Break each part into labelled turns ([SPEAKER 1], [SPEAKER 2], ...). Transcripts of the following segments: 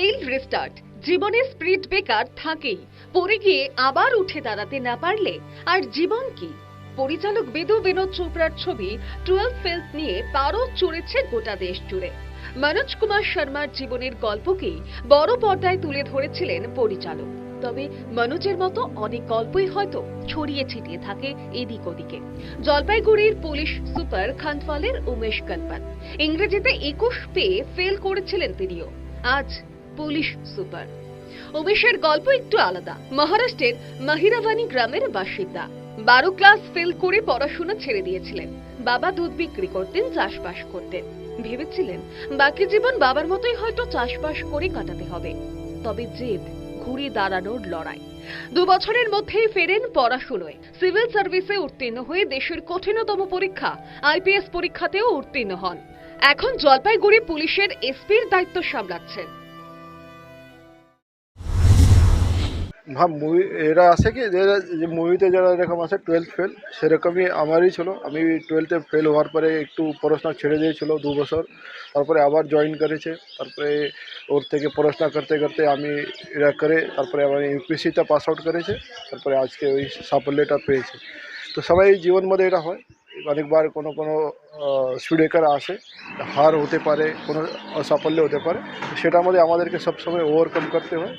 [SPEAKER 1] Restart জীবনে speed বেকার থাকেই। পড়ে গিয়ে আবার উঠে দাঁড়াতে না পারলে আর জীবন কি? পরিচালক বেদু বিনোদ চোপড়ার ছবি টুয়েলভ ফেলস নিয়ে পারদ চড়েছে গোটা দেশ জুড়ে। মনোজ কুমার শর্মার জীবনের গল্পকেই বড় পর্দায় তুলে ধরেছিলেন পরিচালক। তবে মনোজের মতো অনেক গল্পই হয়তো ছড়িয়ে ছিটিয়ে থাকে এদিক ওদিকে। জলপাইগুড়ির পুলিশ সুপার খানফালের উমেশ গণপত ইংরেজিতে একুশ পেয়ে ফেল করেছিলেন তিনিও। আজ পুলিশ সুপার। উমেশের গল্প একটু আলাদা। মহারাষ্ট্রের মাহিরাবানি গ্রামের বাসিন্দা। বারো ক্লাস ফেল করে পড়াশোনা ছেড়ে দিয়েছিলেন। বাবা দুধ বিক্রি করতেন, চাষবাস করতেন। ভেবেছিলেন, বাকি জীবন বাবার মতোই হয়তো চাষবাস করে কাটাতে হবে। তবে জেদ, ঘুরে দাঁড়ানোর লড়াই। দু বছরের মধ্যেই ফেরেন পড়াশুনোয়। সিভিল সার্ভিসে উত্তীর্ণ হয়ে দেশের কঠিনতম পরীক্ষা, আইপিএস পরীক্ষাতেও উত্তীর্ণ হন। এখন জলপাইগুড়ি পুলিশের এসপির দায়িত্ব সামলাচ্ছেন।
[SPEAKER 2] ভাব মুভি এরা আসে কি যারা যে মুভিতে যারা এরকম আসে টুয়েলথ ফেল সেরকমই আমারই ছিল। আমি টুয়েলথে ফেল হওয়ার পরে একটু পড়াশোনা ছেড়ে দিয়েছিল দু বছর। তারপরে আবার জয়েন করেছে। তারপরে ওর থেকে পড়াশোনা করতে করতে আমি এরা করে, তারপরে আমার ইউপিএসসিটা পাস আউট করেছে। তারপরে আজকে ওই সাফল্যটা পেয়েছে। তো সবাই জীবন মধ্যে এটা হয়। অনেকবার কোনো কোনো সুডেকার আসে, হার হতে পারে, কোনো সাফল্য হতে পারে। সেটা আমাদের, আমাদেরকে সবসময় ওভারকাম করতে হয়।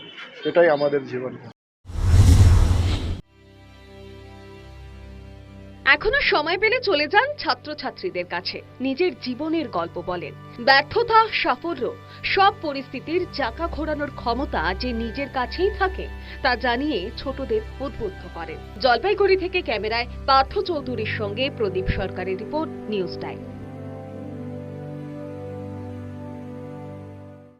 [SPEAKER 2] এটাই আমাদের জীবন।
[SPEAKER 1] এখনও সময় পেলে চলে যান ছাত্রছাত্রীদের কাছে। নিজের জীবনের গল্প বলেন। ব্যর্থতা, সাফল্য, সব পরিস্থিতির চাকা ঘোরানোর ক্ষমতা যে নিজের কাছেই থাকে, তা জানিয়ে ছোটদের উদ্বুদ্ধ করেন। জলপাইগুড়ি থেকে ক্যামেরায় পার্থ চৌধুরীর সঙ্গে প্রদীপ সরকারের রিপোর্ট, নিউজ টাইম।